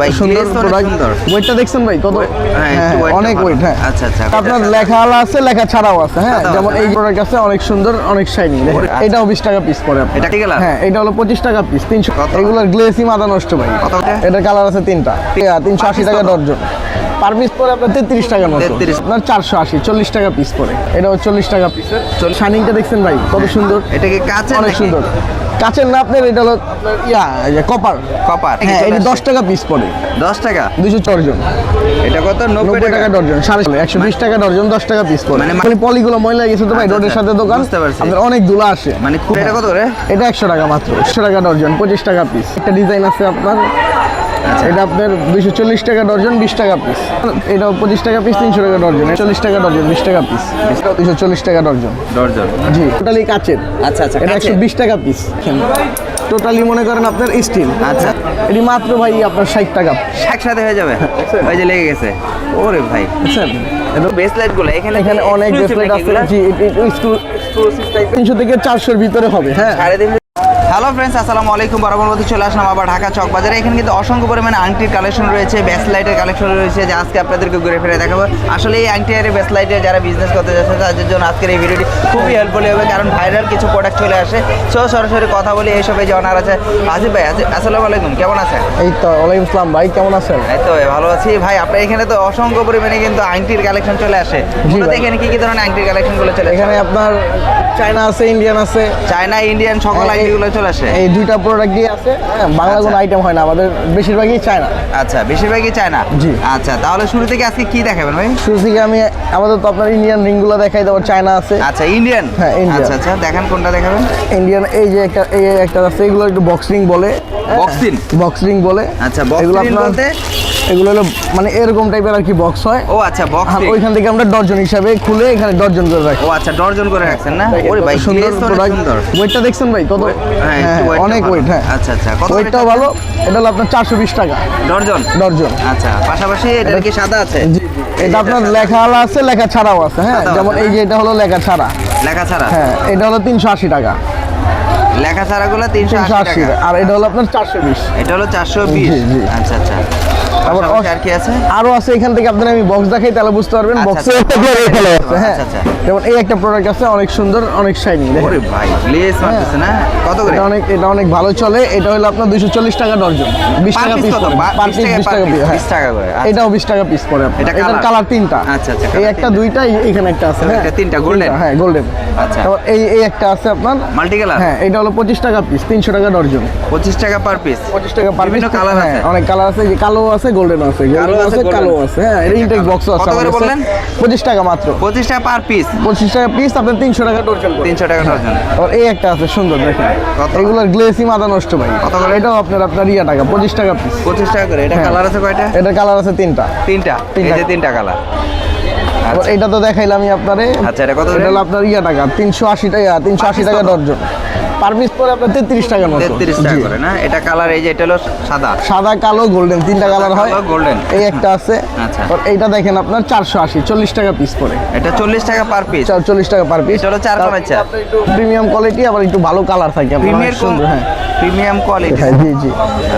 ভাই সুন্দর glaze তো অনেক প্রোডাক্ট সুন্দর। ওয়েটটা দেখছেন ভাই কত? হ্যাঁ, একটু হ্যাঁ, weight টা অনেক ওয়েট হ্যাঁ। আচ্ছা, আচ্ছা। আপনার লেখা আলা আছে লেখা ছাড়াও আছে হ্যাঁ? যেমন এই হ্যাঁ। প্রোডাক্ট আছে অনেক সুন্দর অনেক শাইনি আচ্ছা। এটাও টাকা পিস পড়ে এটা কি হ্যাঁ এটা হলো পঁচিশ টাকা পিস তিনশো। কত? এগুলোর গ্লেসি মাদা নষ্ট ভাই। কত এটার কালার আছে তিনটা। তিনশো আশি piece টাকা কত? ডর্জন পার পিস পরে আপনার তেত্রিশ টাকার মতো আপনার চারশো আশি চল্লিশ টাকা পিস পড়ে এটাও চল্লিশ টাকা পিস শাইনিংটা দেখছেন ভাই কত সুন্দর। এটা কি অনেক সুন্দর। কাছের না আপনার এটা হলো ইয়া কপার। কপার হ্যাঁ এটা দশ টাকা পিস পড়ে। দশ টাকা? দুশো চর্জন এটা কত? নব্বই টাকা। ডর্জন সাড়ে একশো বিশ টাকা ডর্জন দশ টাকা পিস পড়ে। মানে মানে পলিগুলো ময়লা গেছে তো ভাই আচ্ছা, রোডের আচ্ছা, সাথে দোকান। আপনার অনেক ধুলা আসে। মানে এটা কত রে? এটা একশো টাকা মাত্র একশো টাকা ডর্জন পঁচিশ টাকা পিস একটা ডিজাইন আছে আপনার। এটা আপনার দুইশো চল্লিশ টাকা ডর্জন বিশ টাকা পিস এটা পঁচিশ টাকা পিস তিনশো টাকা ডর্জন চল্লিশ টাকা ডর্জন বিশ টাকা পিস দুইশো চল্লিশ টাকা ডর্জন ডর্জন জি টোটালি কাচের। আচ্ছা আচ্ছা এটা একশো। বিশ টাকা পিস টোটালি মনে করেন আপনার স্টিল আচ্ছা। এটি মাত্র ভাই আপনার ষাট টাকা। একসাথে হয়ে যাবে? ওই যে লেগে গেছে। ওরে ভাই। লাইটগুলো এখানে এখানে অনেক ব্রেসলেট আছে। জি তিনশো থেকে চারশোর ভিতরে হবে হ্যাঁ। সাড়ে তিন হ্যালো ফ্রেন্ডস আসসালামু আলাইকুম। বরাবর মতো চলে আসলাম আবার ঢাকা চক বাজারে। এখানে কিন্তু অসংখ্য পরিমাণে আংটির কালেকশন রয়েছে ব্যাস লাইটের কালেকশন রয়েছে যে আজকে আপনাদেরকে ঘুরে ফিরে দেখাবো। আসলে এই আংটি আর ব্যাস লাইটের যারা বিজনেস করতে যাচ্ছে তাদের জন্য আজকের এই ভিডিওটি খুবই হেল্পফুল হবে কারণ ভাইরাল কিছু প্রোডাক্ট চলে আসে। সো সরাসরি কথা বলি এইসবে যে অনার আছে আজিব ভাই আসসালামু আলাইকুম কেমন আছেন? এই তো ওয়ালাইকুম আসসালাম ভাই কেমন আছেন? এই তো ভালো আছি। ভাই আপনার এখানে তো অসংখ্য পরিমাণে কিন্তু আংটির কালেকশন চলে আসে। এখানে কি কি ধরনের আংটির কালেকশনগুলো চলে এখানে আপনার চায়না আছে ইন্ডিয়ান আছে। চায়না ইন্ডিয়ান সকল এই- আংটি গুলো চলে আসে? এই দুইটা প্রোডাক্ট দিয়ে আছে। হ্যাঁ বাংলা কোনো আচ্ছা। আইটেম হয় না আমাদের বেশিরভাগই চায়না আচ্ছা বেশিরভাগই চায়না জি। আচ্ছা তাহলে শুরু থেকে আজকে কি দেখাবেন ভাই? শুরু থেকে আমি আমাদের তো আপনার ইন্ডিয়ান রিংগুলো দেখাই দেবো চায়না আছে। আচ্ছা ইন্ডিয়ান হ্যাঁ, আচ্ছা আচ্ছা দেখেন কোনটা দেখাবেন? ইন্ডিয়ান এই যে একটা এই একটা আছে এগুলো একটু বক্সিং বলে। Boxing? বক্সিং বলে। আচ্ছা, এগুলো আপনার বলতে? এগুলো হলো মানে এরকম টাইপের আর কি বক্স হয়। ও আচ্ছা বক্স ওইখান থেকে আমরা ডর্জন হিসাবে খুলে এখানে ডর্জন করে রাখি। ও আচ্ছা ডর্জন করে রাখছেন না? ওরে ভাই সুন্দর প্রোডাক্ট সুন্দর। ওয়েটটা দেখছেন ভাই কত? হ্যাঁ, হ্যাঁ, অনেক ওয়েট হ্যাঁ। আচ্ছা, আচ্ছা, কত ওয়েটটাও ভালো এটা হলো আপনার চারশো বিশ টাকা। ডর্জন? ডর্জন। আচ্ছা পাশাপাশি এটা কি সাদা আছে? এটা আপনার লেখা আলা আছে লেখা ছাড়াও আছে হ্যাঁ। যেমন এই যে এটা হলো লেখা ছাড়া। লেখা ছাড়া? হ্যাঁ এটা হলো তিনশো আশি টাকা। লেখা ছাড়া গুলো তিনশো আশি আর এটা হলো আপনার চারশো বিশ। এটা হলো চারশো বিশ। আচ্ছা আচ্ছা। তারপর আর কি আছে? আরও আছে এখান থেকে আপনার আমি বক্স দেখাই তাহলে বুঝতে পারবেন আচ্ছা, বক্সে আচ্ছা। একটা করে ফেলা আছে। হ্যাঁ। আচ্ছা, আচ্ছা। যেমন এই একটা প্রোডাক্ট আছে অনেক সুন্দর অনেক শাইনি ওরে ভাই গ্লেজ মারতেছে না? কত করে? এটা অনেক এটা অনেক ভালো চলে। এটা হলো আপনার দুশো চল্লিশ টাকা ডর্জন। বিশ Per টাকা পিস পার। 20 পিস টাকা বিশ per টাকা piece, piece, হ্যাঁ। 20 টাকা করে, আচ্ছা। এটাও বিশ টাকা পিস পড়ে আপনার। এটা এটার কালার তিনটা। আচ্ছা, আচ্ছা, এই একটা। দুইটা এখানে একটা আছে হ্যাঁ। এটা তিনটা, golden? হ্যাঁ গোল্ডেন আচ্ছা। তারপর এই এই একটা আছে আপনার। মাল্টি কালার হ্যাঁ এটা হলো পঁচিশ টাকা পিস তিনশো টাকা ডর্জন। পঁচিশ টাকা পার পিস পঁচিশ টাকা পার পিস হ্যাঁ আছে? অনেক কালার আছে। যে কালো আছে গোল্ডেন আছে কালো আছে, কালো আছে। হ্যাঁ এটা ইনটেক বক্স আছে কত করে বললেন? পঁচিশ টাকা মাত্র। পঁচিশ টাকা পার পিস পঁচিশ টাকা পিস আপনার তিনশো টাকা ডর্জন পড়বে। তিনশো টাকা ডর্জন আর এই একটা আছে সুন্দর দেখেন। এগুলোর গ্লেসি মাথা নষ্ট ভাই। কত করে? এটাও আপনার আপনার ইয়া টাকা পঁচিশ টাকা পিস পঁচিশ টাকা করে। এটা হ্যাঁ। কালার আছে কয়টা? এটার কালার আছে তিনটা। তিনটা? এই তিনটা। যে তিনটা কালার আবার এটা তো দেখাইলাম আমি আপনারে। আচ্ছা, এটা কত এটা আপনার ইয়া টাকা তিনশো আশি টাকা তিনশো আশি piece টাকা কত? ডর্জন পার পিস পরে আপনার তেত্রিশ টাকার মতো তেত্রিশ টাকা করে না? এটা কালার এই যে এটা হলো সাদা। সাদা কালো গোল্ডেন তিনটা কালার হয়। golden। এই একটা আছে। আচ্ছা। এইটা দেখেন আপনার চারশো আশি চল্লিশ টাকা পিস পরে। এটা চল্লিশ টাকা পার পিস চল্লিশ টাকা পার পিস এটা চার কোণের চা। প্রিমিয়াম কোয়ালিটি আবার একটু ভালো কালার থাকে। অনেক সুন্দর হ্যাঁ। প্রিমিয়াম কোয়ালিটি হ্যাঁ জি জি।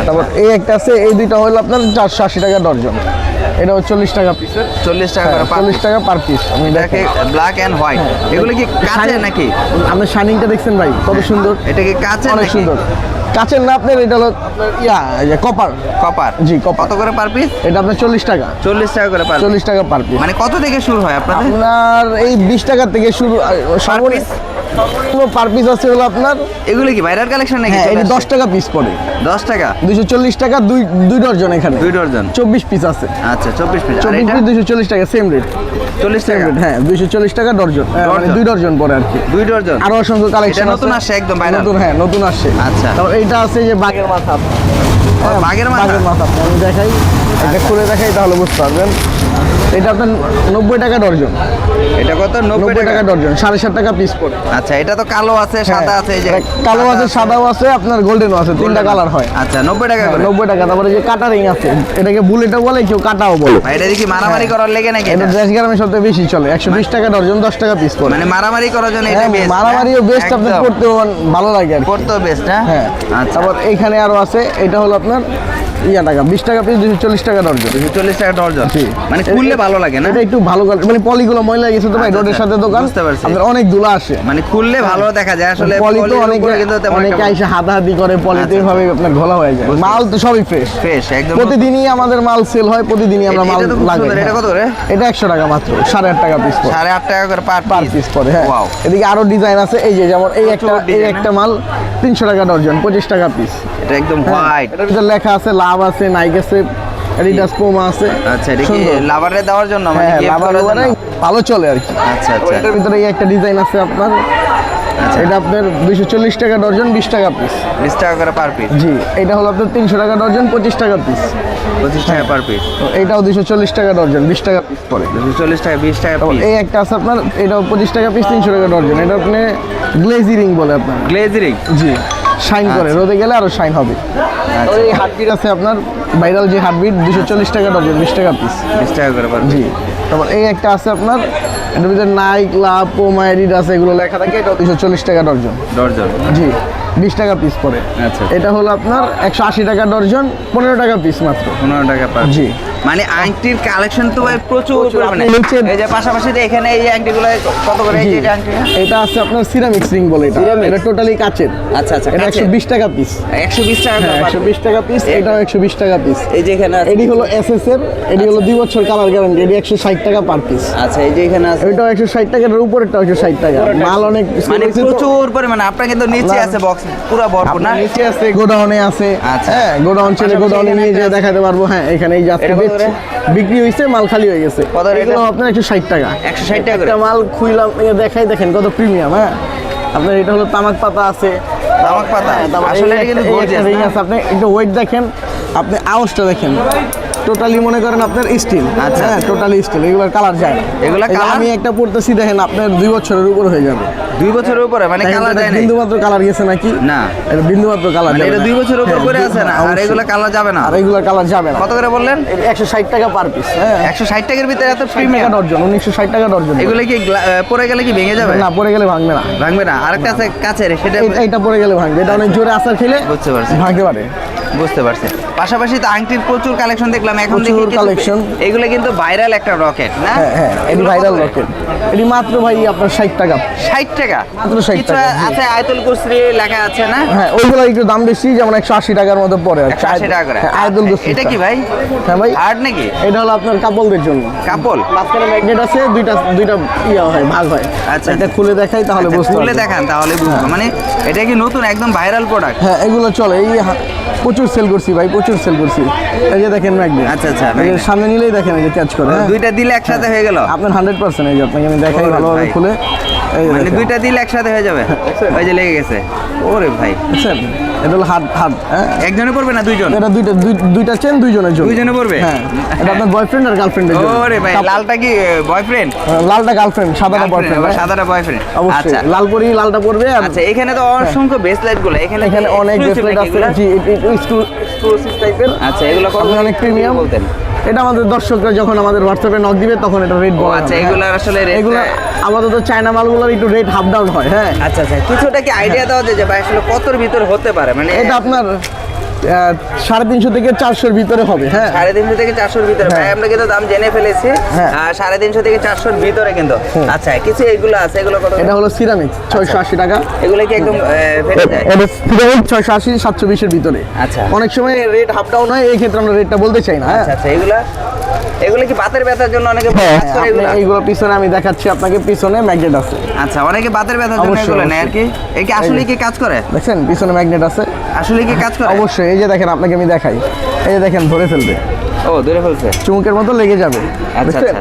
তারপর এই একটা আছে এই দুইটা হলো আপনার চারশো আশি টাকা ডর্জন এটা চল্লিশ টাকা পিস চল্লিশ টাকা করে চল্লিশ টাকা পার পিস আমি দেখে ব্ল্যাক এন্ড হোয়াইট এগুলো কি কাঁচের নাকি? আপনি শাইনিংটা দেখছেন ভাই কত সুন্দর? এটা কি কাঁচের অনেক সুন্দর। কাছের না আপনার এটা হলো আপনার ইয়া যে কপার কপার জি, copper। কত করে পার পিস এটা আপনার চল্লিশ টাকা। চল্লিশ টাকা করে পার চল্লিশ টাকা পার পিস মানে কত থেকে শুরু হয় আপনাদের? আপনার এই বিশ টাকা থেকে শুরু সর্বনিম্ন পার পিস আছে হলো আপনার এগুলো কি ভাইরাল কালেকশন নাকি হ্যাঁ এটা? দশ টাকা পিস পড়ে। দশ টাকা? দুইশো চল্লিশ টাকা দুই দুই ডর্জন এখানে। দুই ডর্জন চব্বিশ পিস আছে। আচ্ছা চব্বিশ পিস আর চব্বিশ এটা? পিস দুইশো চল্লিশ টাকা সেম রেট চল্লিশ টাকা? হ্যাঁ দুইশো চল্লিশ টাকা ডর্জন হ্যাঁ, মানে দুই ডর্জন পরে আর কি। দুই ডর্জন আরও অসংখ্য কালেকশন এটা নতুন আসছে একদম। নতুন হ্যাঁ নতুন আসছে। আচ্ছা। তারপর এইটা আছে যে বাঘের মাথা। হ্যাঁ, বাঘের মাথা? বাঘের মাথা। আমি দেখাই। এটা খুলে দেখাই তাহলে বুঝতে পারবেন। এটা আপনার নব্বই টাকা ডর্জন এটা কত? নব্বই নব্বই টাকা। টাকা ডর্জন সাড়ে সাত টাকা পিস পড়ে আচ্ছা এটা তো কালো আছে সাদা আছে এই যে হ্যাঁ, কালো আছে সাদাও আছে আপনার গোল্ডেনও আছে তিনটা কালার হয়। আচ্ছা নব্বই টাকা করে। নব্বই টাকা তারপরে যে কাটারিং আছে এটাকে বুলেটও বলে কেউ কাটাও বলে। ভাই, এটা দেখি মারামারি করার লেগে নাকি এটা? দেশ গ্রামে সবচেয়ে বেশি চলে একশো বিশ টাকা ডর্জন দশ টাকা পিস পড়ে মানে মারামারি করার জন্য এটা হ্যাঁ বেস্ট মারামারিও বেস্ট আপনার করতেও ভালো লাগে আর। করতেও বেস্ট হ্যাঁ? হ্যাঁ আচ্ছা। তারপর এইখানে আরও আছে এটা হলো আপনার ইয়া টাকা বিশ টাকা পিস দুশো চল্লিশ টাকা ডর্জন দুশো চল্লিশ টাকা ডর্জন জি। মানে খুললে ভালো লাগে না? এটা একটু ভালো মানে পলিগুলো ময়লা গেছে তো ভাই আচ্ছা, রোডের আচ্ছা, সাথে দোকান আপনার অনেক ধুলা আসে। মানে খুললে ভালো দেখা যায় আসলে পলি তো অনেকে কিন্তু অনেকে এসে হাতাহাতি করে পলিতে আচ্ছা, ভাবে আপনার ঘোলা হয়ে যায়। মাল তো সবই ফ্রেশ ফ্রেশ একদম প্রতিদিনই আমাদের মাল সেল হয় প্রতিদিনই আমরা মাল সুন্দর। এটা হ্যাঁ। কত করে? এটা একশো টাকা মাত্র সাড়ে আট টাকা পিস সাড়ে আট টাকা করে পার পার পিস পরে হ্যাঁ। এদিকে আরও ডিজাইন আছে এই যে যেমন এই একটা এই একটা মাল তিনশো টাকা ডর্জন পঁচিশ টাকা পিস এটা একদম হোয়াইট এটার ভিতরে লেখা আছে লাভ আছে নাইক আছে এডিডাস পোমা আছে। আচ্ছা এটা কি লাভারে দেওয়ার জন্য মানে হ্যাঁ gift লাভার করার জন্য? ভালো চলে আর কি। আচ্ছা আচ্ছা। এটার ভিতরে এই একটা ডিজাইন আছে আপনার। এটা আপনার দুইশো চল্লিশ টাকা ডর্জন বিশ টাকা পিস বিশ টাকা করে পার পিস জি এটা হলো আপনার তিনশো টাকা ডর্জন পঁচিশ টাকা পিস পঁচিশ টাকা পার পিস তো এইটাও দুইশো চল্লিশ টাকা ডর্জন বিশ টাকা পিস পরে দুশো চল্লিশ টাকা বিশ টাকা এই একটা আছে আপনার এটাও পঁচিশ টাকা পিস তিনশো টাকা ডর্জন এটা আপনি গ্লেজি রিং বলে আপনার। গ্লেজারিং জি। শাইন করে রোদে গেলে আরও শাইন হবে। তো এই হার্টবিট আছে আপনার ভাইরাল যে হার্টবিট দুশো চল্লিশ টাকা ডর্জন বিশ টাকা পিস বিশ টাকা করে জি। তারপর এই একটা আছে আপনার এটার ভিতরে নাইক লাভ পোমা এডিডাস এগুলো লেখা থাকে এটা দুশো চল্লিশ টাকা ডর্জন ডর্জন জি বিশ টাকা পিস পড়ে। আচ্ছা। এটা হলো আপনার একশো আশি টাকা ডর্জন পনেরো টাকা পিস মাত্র। পনেরো টাকা পার জি। মানে আংটির কালেকশন তো ভাই প্রচুর পরিমাণে। নিচে- এই যে পাশাপাশি যে এখানে এই আংটিগুলো কত করে এই যে আংটি? এটা আছে আপনার সিরামিক্স রিং বলে এটা। এটা টোটালি কাচের। আচ্ছা আচ্ছা এটা একশো বিশ টাকা পিস একশো বিশ টাকা হ্যাঁ করে একশো per বিশ টাকা পিস এটাও একশো বিশ টাকা পিস এই যে এখানে আছে এটি হলো এস এস এর এটি হলো দুই বছর কালার গ্যারান্টি একশো ষাট টাকা পার পিস আচ্ছা এই যে এখানে আছে একশো ষাট টাকার উপরেরটাও একশো ষাট টাকা। মাল অনেক মানে। প্রচুর পরিমাণে। আপনার কিন্তু নিচে। আছে বক্স পুরো ভরপুর না? নিচে আছে গোডাউনে আছে। আচ্ছা। হ্যাঁ গোডাউন পাশাপাশি গোডাউনে নিয়ে যেয়ে দেখাতে পারব। হ্যাঁ এখানে এই কত করে? বিক্রি হয়েছে মাল খালি হয়ে গেছে। কত আপনার একশো ষাট টাকা। একশো ষাট টাকা একটা মাল খুইলাম দেখাই দেখেন কত প্রিমিয়াম হ্যাঁ? আপনার এটা হলো তামাক পাতা আছে। তামাক পাতা? হ্যাঁ, আসলে কিন্তু? আছে আপনি একটু ওয়েট দেখেন আপনি আওয়াজটা দেখেন। টোটালি মনে করেন আপনার স্টিল আচ্ছা। হ্যাঁ টোটালি স্টিল এগুলোর কালার যায় না। এগুলা আমি একটা পড়তেছি দেখেন আপনার দুই বছরের উপর হয়ে যাবে। দুই বছরের উপরে? মানে কালার যায় না বিন্দু মাত্র কালার গেছে নাকি? না। এটা বিন্দু মাত্র কালার মানে এটা দুই বছরের উপর হ্যাঁ, করে আছে না? আর এগুলো কালার যাবে না? আর এগুলোর কালার যাবে না। কত করে বললেন? একশো ষাট টাকা পার পিস হ্যাঁ। একশো ষাট টাকার ভিতরে এত টাকা প্রিমিয়াম ডর্জন উনিশশো ষাট টাকা ডর্জন এগুলো। কি পরে গেলে কি ভেঙে যাবে? না পরে গেলে ভাঙবে না। ভাঙবে না। আরেকটা আছে কাছের সেটা এইটা পরে গেলে ভাঙবে। এটা অনেক জোরে আসার খেলে বুঝতে পারছি। ভাঙতে পারে। বুঝতে পারছি। পাশাপাশি তো আংটির প্রচুর কালেকশন দেখলাম এখন প্রচুর কিছু- এগুলো কিন্তু ভাইরাল একটা রকেট না? হ্যাঁ হ্যাঁ এটি ভাইরাল রকেট এটি মাত্র ভাই আপনার ষাট টাকা। ষাট টাকা? মাত্র 60 টাকা। আছে আয়তুল কুসরি লেখা আছে না? হ্যাঁ ওইগুলো একটু দাম বেশি যেমন একশো আশি টাকার মতো পড়ে আর কি। একশো আশি টাকা করে। হ্যাঁ, আয়তুল আচ্ছা, কুসরি এটা কি ভাই? হ্যাঁ ভাই। হার্ড নাকি? এটা হলো আপনার কাপলদের জন্য। কাপল? মাঝখানে ম্যাগনেট আছে দুইটা দুইটা ইয়া হয় ভাগ হয়। আচ্ছা। এটা খুলে দেখাই তাহলে বুঝতে আচ্ছা, খুলে পারবেন। দেখান তাহলে বুঝব মানে এটা কি নতুন একদম ভাইরাল প্রোডাক্ট হ্যাঁ এগুলো চলে এই হা- প্রচুর সেল করছি ভাই প্রচুর সেল করছি। এই যে দেখেন ম্যাগনেট আচ্ছা, আচ্ছা, সামনে নিলেই দেখেন এই যে ক্যাচ করে হ্যাঁ। দুইটা দিলে একসাথে হয়ে গেল? আপনার হান্ড্রেড পার্সেন্ট এই যে আপনাকে আমি দেখাই ভালোভাবে খুলে। এই মানে। দুইটা দিলে একসাথে হয়ে যাবে? ওই যে লেগে গেছে। ওরে ভাই। বুঝছেন এটা হলো হাত হাত হ্যাঁ? একজনে পড়বে না দুইজন? এটা দুইটা দুই- দুইটা চেন দুইজনের জন্য। দুইজনে পড়বে? হ্যাঁ। এটা আপনার বয়ফ্রেন্ড আর গার্লফ্রেন্ডের জন্য। ওরে ভাই লালটা কি বয়ফ্রেন্ড লালটা গার্লফ্রেন্ড সাদাটা বয়ফ্রেন্ড সাদাটা বয়ফ্রেন্ড আচ্ছা। লাল পরি লালটা পড়বে আচ্ছা এখানে তো অসংখ্য বেসলাইটগুলো। এখানে এখানে অনেক বেসলাইট আছে? জি এক্সক্লুসিভ টাইপের আচ্ছা এগুলো আপনি অনেক প্রিমিয়াম বলতেন। এটা আমাদের দর্শকরা যখন আমাদের হোয়াটসঅ্যাপে নক দিবে তখন এটা রেট ও আচ্ছা এগুলো আসলে rate- এগুলো আপাতত চায়না মালগুলোর একটু রেট হাফ ডাউন হয় হ্যাঁ। আচ্ছা আচ্ছা কিছুটা কি আইডিয়া দেওয়া যায় যে ভাই আসলে কতর ভিতর হতে পারে? মানে এটা আপনার সাড়ে তিনশো থেকে চারশোর ভিতরে হবে হ্যাঁ। সাড়ে তিনশো থেকে চারশোর ভিতরে। ভাই হ্যাঁ। আমরা কিন্তু দাম জেনে ফেলেছি। হ্যাঁ। সাড়ে তিনশো থেকে চারশোর ভিতরে কিন্তু। আচ্ছা কিছু এগুলো আছে? এগুলো কত? এটা হলো সিরামিক্স ছয়শো আশি টাকা। এগুলো কি একদম এটা ছয়শো আশি সাতশো বিশের ভিতরে। আচ্ছা। অনেক সময় রেট হাফ ডাউন হয় এই ক্ষেত্রে আমরা রেটটা বলতে চাই না হ্যাঁ। আচ্ছা আচ্ছা এগুলা এগুলো কি বাতের ব্যথার জন্য অনেকে এগুলা? এইগুলো পিছনে আমি দেখাচ্ছি আপনাকে পিছনে ম্যাগনেট আছে। আচ্ছা অনেকে বাতের ব্যথার জন্য এগুলো নেয় আর কি। এই কি আসলে কি কাজ করে? দেখছেন পিছনে ম্যাগনেট আছে। আসলে কি কাজ করে? অবশ্যই এই যে দেখেন আপনাকে আমি দেখাই। এই যে দেখেন ধরে ফেলবে। ও ধরে ফেলছে? চুমুকের মতো লেগে যাবে। আচ্ছা, আচ্ছা।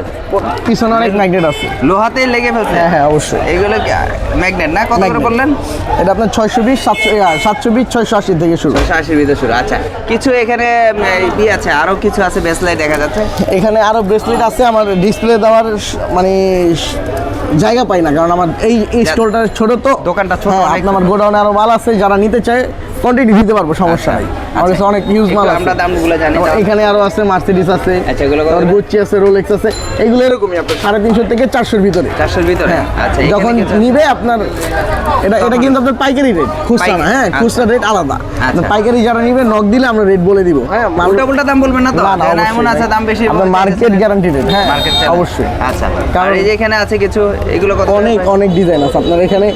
পিছনে অনেক ম্যাগনেট আছে। লোহাতেই লেগে ফেলছে? হ্যাঁ হ্যাঁ অবশ্যই। এগুলো ম্যাগনেট না? কত করে বললেন? এটা আপনার ছয়শো বিশ সাতশো সাতশো বিশ ছয়শো আশি থেকে শুরু। আশির ভিতরে শুরু। আচ্ছা কিছু এখানে ই আছে আরও কিছু আছে বেসলাই দেখা যাচ্ছে? এখানে আরও ব্রেসলেট আছে আমার ডিসপ্লে দেওয়ার মানে জায়গা পাই না কারণ আমার এই স্টোরটা ছোট তো। দোকানটা ছোট, হ্যাঁ, আমার গোডাউনে আরও মাল আছে যারা নিতে চায় কোয়ান্টিটি দিতে পারব সমস্যা নাই। আমার কাছে অনেক ইউজ মাল আছে। আমরা দামগুলো জানি এখানে আরও আছে মার্সিডিস আছে আচ্ছা, এগুলো গুচি আছে রোলেক্স আছে এগুলো এরকমই আপনার। সাড়ে তিনশো থেকে চারশোর ভিতরে। চারশোর ভিতরে? হ্যাঁ। আচ্ছা যখন নিবে আপনার এটা এটা কিন্তু আপনার পাইকারি রেট খুচরা না হ্যাঁ আচ্ছা। খুচরা রেট আলাদা। আচ্ছা। পাইকারি যারা নিবে নক দিলে আমরা রেট বলে দিব। হ্যাঁ উল্টা উল্টা দাম বলবেন না তো? না, এমন আছে দাম বেশি আপনার মার্কেট গ্যারান্টি রেট হ্যাঁ মার্কেট অবশ্যই। আচ্ছা কারণ- এই যে এখানে আছে কিছু এগুলো কত? অনেক অনেক ডিজাইন আছে। আপনার এখানে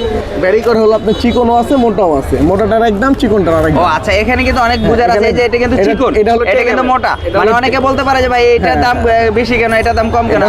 ভ্যারি করে হলো আপনার চিকনও আছে মোটাও আছে। মোটাটার একদম চিকনটার আরেক ও আচ্ছা এখানে কিন্তু অনেক বুঝার আছে যে এটা কিন্তু চিকন। এটা হলো এটা 10 কিন্তু মোটা। মানে অনেকে বলতে পারে যে ভাই এটার হ্যাঁ, দাম বেশি কেন? এটার দাম কম কেন?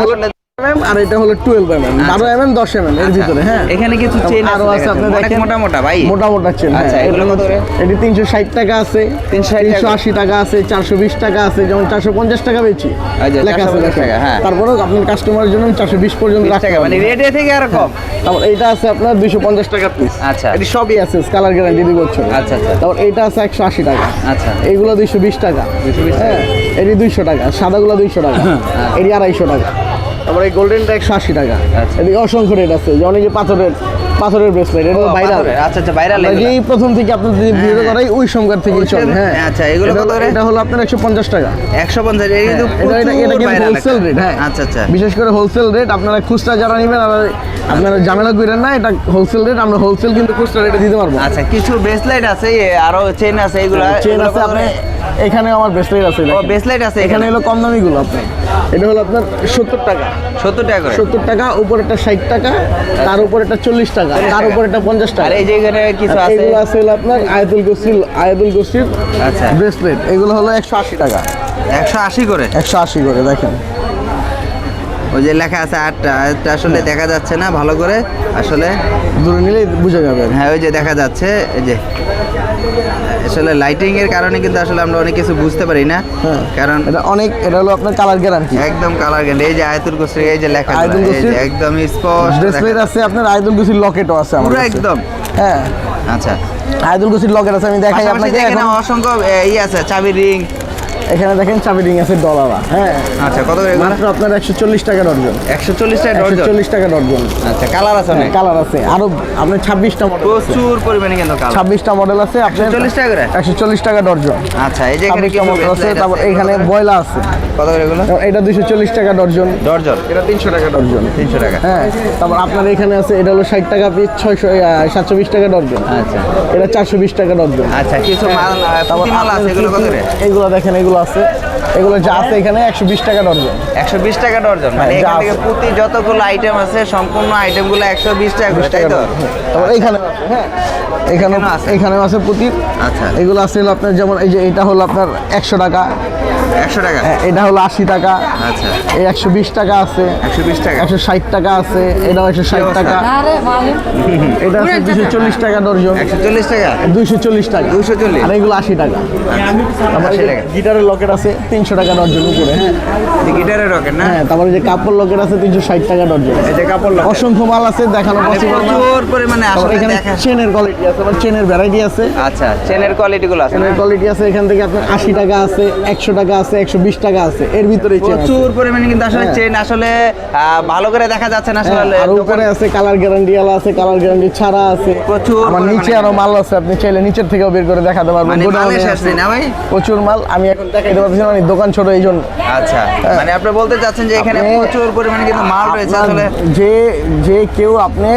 এটা mm আর এটা হলো টুয়েলভ এম এম বারো এম এম দশ এম এম এর ভিতরে হ্যাঁ? আচ্ছা, এখানে কিছু চেন আরও আছে আপনি দেখেন। মোটা মোটা ভাই। মোটা মোটা চেন আচ্ছা, এগুলো কত করে? এটি তিনশো ষাট টাকা আছে 360 টাকা। টাকা আছে চারশো বিশ টাকা আছে যেমন চারশো পঞ্চাশ টাকা বেচি আচ্ছা, লেখা আছে টাকা, হ্যাঁ। তারপরেও আপনার কাস্টমারের জন্য চারশো বিশ পর্যন্ত 20 রাখতে টাকা মানে। থেকে আর কম। তারপর এইটা আছে আপনার দুইশো পঞ্চাশ টাকা পিস আচ্ছা। এটি সবই আছে কালার গ্যারান্টি বছর আচ্ছা, আচ্ছা। তারপর এইটা আছে একশো আশি টাকা। আচ্ছা। এইগুলো দুইশো বিশ টাকা। 220 টাকা। হ্যাঁ এটি দুইশো টাকা সাদাগুলো দুইশো টাকা। এটি আড়াইশো টাকা। তারপর এই গোল্ডেনটা একশো আশি টাকা। আচ্ছা। এদিকে অসংখ্য রেট আছে। এই যে পাথরের পাথরের ব্রেসলেট এটা ভাইরাল আচ্ছা আচ্ছা ভাইরাল যেই প্রথম থেকে আপনার যে ভিডিও করাই ওই সংখ্যার থেকে চলে হ্যাঁ। আচ্ছা, এগুলো কত করে? এটা হলো আপনার একশো পঞ্চাশ টাকা। একশো পঞ্চাশ এটা কিন্তু হ্যাঁ, এটা এটা কিন্তু হোলসেল রেট হ্যাঁ। আচ্ছা আচ্ছা। বিশেষ করে হোলসেল রেট আপনারা খুচরা যারা নেবেন আর আপনারা ঝামেলা করেন না এটা হোলসেল রেট আমরা হোলসেল কিন্তু খুচরা রেটে দিতে পারব। আচ্ছা কিছু ব্রেসলেট আছে আরও চেন আছে এগুলো চেন আছে আপনি? এখানে আমার ব্রেসলেট আছে ও। ব্রেসলেট আছে এখানে হলো কম দামি গুলো আপনার। এটা হলো আপনার সত্তর টাকা। সত্তর টাকা করে। সত্তর টাকা উপর একটা ষাট টাকা তার উপর একটা চল্লিশ টাকা তার উপর একটা পঞ্চাশ আর টাকা এই যে এখানে কিছু আছে? এগুলো আছে হলো আপনার আয়াতুল গোসিল আয়াতুল গোসিল আচ্ছা। ব্রেসলেট এগুলো হলো একশো আশি টাকা। একশো আশি করে? একশো আশি করে দেখেন। ওই যে লেখা আছে আটটা আটটা আসলে দেখা যাচ্ছে না ভালো করে। আসলে দূরে নিলেই বুঝে যাবে। হ্যাঁ ওই যে দেখা যাচ্ছে এই যে। আসলে লাইটিং এর কারণে কিন্তু আসলে আমরা অনেক কিছু বুঝতে পারি না। হ্যাঁ। কারণ এটা অনেক এটা হলো আপনার কালার গ্যারান্টি একদম কালার গ্যারান্টি এই যে আয়তুল কুসরি এই যে লেখা আয়াতুল কুসরি। একদম স্পষ্ট ডিসপ্লে আছে আপনার আয়াতুল গোসিল লকেটও আছে আমার পুরো একদম। হ্যাঁ। আচ্ছা। আয়াতুল গোসিল লকেট আছে আমি দেখাই আপনাকে এখানে। অসংখ্য এই আছে চাবি রিং এখানে দেখেন চাবি রিং আছে ডলারা হ্যাঁ। আচ্ছা কত করে মাত্র আপনার একশো চল্লিশ টাকা ডর্জন একশো চল্লিশ টাকা একশো ডর্জন চল্লিশ টাকা ডর্জন আচ্ছা কালার আছে অনেক? কালার আছে। আরও আপনার ছাব্বিশটা মডেল প্রচুর পরিমাণে কিন্তু কালার। ছাব্বিশটা মডেল আছে আপনার 140 টাকা করে? একশো চল্লিশ টাকা ডর্জন আচ্ছা এই যে এখানে কিছু মডেল আছে তারপর এখানে বয়লা আছে। কত করে এগুলো? এটা দুশো চল্লিশ টাকা ডর্জন ডর্জন এটা তিনশো টাকা ডর্জন তিনশো টাকা। হ্যাঁ তারপর আপনার এখানে আছে এটা হলো ষাট টাকা পিস ছয়শো সাতশো বিশ টাকা ডর্জন আচ্ছা। এটা চারশো বিশ টাকা ডর্জন আচ্ছা কিছু মাল আছে এগুলো কত করে? এগুলো এগুলো আছে। এগুলো যা আছে এখানে একশো বিশ টাকা ডর্জন। একশো বিশ টাকা ডর্জন মানে হ্যাঁ, এখান থেকে প্রতি যতগুলো আইটেম আছে সম্পূর্ণ আইটেমগুলো একশো বিশ টাকা করে তাই তো? তারপর হ্যাঁ। এখানে এখানেও আছে। এখানেও আছে পুঁতির আচ্ছা। এগুলো আছে আপনার যেমন এই যে এটা হলো আপনার একশো টাকা। একশো টাকা? হ্যাঁ, এটা হলো আশি টাকা। আচ্ছা। একশো বিশ টাকা আছে। একশো বিশ টাকা? একশো ষাট টাকা আছে। এটাও একশো ষাট টাকা। এটা আছে দুশো চল্লিশ টাকা ডর্জন একশো চল্লিশ টাকা? দুইশো চল্লিশ টাকা। 240 আর এগুলো আশি টাকা। আশি টাকা। গিটারের লকেট আছে তিনশো টাকা উপরে। হ্যাঁ গিটারের না? হ্যাঁ তারপরে যে কাপড় লকেট আছে তিনশো ষাট টাকা ডর্জন কাপড়। অসংখ্য মাল আছে দেখানো মানে পসিবল না। প্রচুর পরিমাণে আসলে এখানে চেনের কোয়ালিটি আছে আবার চেনের ভ্যারাইটি আছে। আচ্ছা চেনের কোয়ালিটি গুলো আছে চেনের কোয়ালিটি আছে এখান থেকে আপনার আশি টাকা আছে একশো টাকা আছে। একশো বিশ টাকা আছে। এর আছে। প্রচুর পরিমাণে কিন্তু আসলে হ্যাঁ। চেন আসলে ভালো করে দেখা যাচ্ছে না আসলে হ্যাঁ, আর উপরে আছে কালার গ্যারান্টি আলা আছে কালার গ্যারান্টি ছাড়া আছে। প্রচুর আমার নিচে আরও মাল আছে আপনি চাইলে নিচের থেকেও বের করে দেখাতে পারবেন। মানে প্রচুর মাল আমি এখন দেখাইতে পারতেছি না, মানে দোকান ছোট এই জন্য। আচ্ছা মানে আপনি বলতে চাচ্ছেন যে এখানে প্রচুর পরিমাণে কিন্তু মাল রয়েছে আসলে। যে যে কেউ আপনি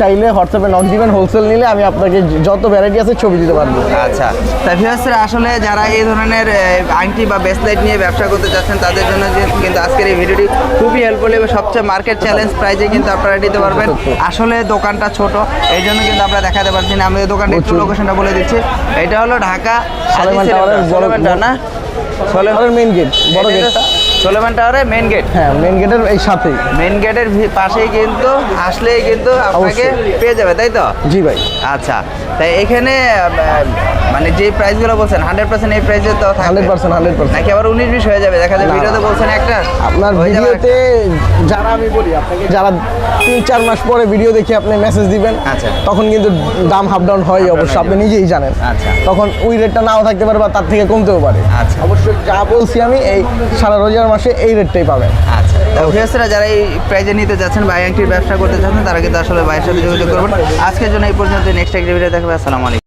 চাইলে হোয়াটসঅ্যাপে নক দিবেন হোলসেল নিলে আমি আপনাকে যত ভ্যারাইটি আছে ছবি দিতে পারব। আচ্ছা তা ভিউয়ার্সরা আসলে যারা এই ধরনের আংটি বা ব্রেসলেট নিয়ে ব্যবসা করতে চাচ্ছেন তাদের জন্য যে- কিন্তু আজকের এই ভিডিওটি খুবই হেল্পফুল এবং সবচেয়ে মার্কেট চ্যালেঞ্জ প্রাইজে কিন্তু আপনারা দিতে পারবেন। আসলে দোকানটা ছোট এই জন্য কিন্তু আমরা দেখাতে পারছি না। আমি দোকানটা একটু। লোকেশনটা বলে দিচ্ছি। এটা হলো ঢাকা না? মেন গেট বড় গেটটা সলেমান টাওয়ারের মেন গেট হ্যাঁ মেন গেটের এই মেন গেটের পাশেই কিন্তু আসলেই কিন্তু আপনাকে পেয়ে যাবে তাই তো? জি ভাই। আচ্ছা তাই এখানে মানে যে প্রাইসগুলো বলছেন হান্ড্রেড পার্সেন্ট এই প্রাইসে তো হান্ড্রেড পার্সেন্ট হান্ড্রেড পার্সেন্ট নাকি আবার উনিশ বিশ হয়ে যাবে? দেখা যায় না, ভিডিওতে বলছেন একটা। আপনার ভিডিওতে যারা আমি বলি আপনাকে যারা তিন চার মাস পরে ভিডিও দেখে আপনি মেসেজ দিবেন আচ্ছা। তখন কিন্তু দাম হাফ ডাউন হয় অবশ্য আপনি নিজেই জানেন। আচ্ছা। তখন ওই রেটটা নাও থাকতে পারে বা তার থেকে কমতেও পারে। আচ্ছা। অবশ্যই যা বলছি আমি এই সারা রোজার মাসে এই রেটটাই পাবেন। আচ্ছা। ভিউয়ার্সরা যারা এই প্রাইজে নিতে যাচ্ছেন বা আংটির ব্যবসা করতে চাচ্ছেন তারা কিন্তু আসলে ভাইয়ের সাথে যোগাযোগ করবেন। আজকের জন্য এই পর্যন্ত নেক্সট একটা ভিডিও দেখবে আসসালামু আলাইকুম।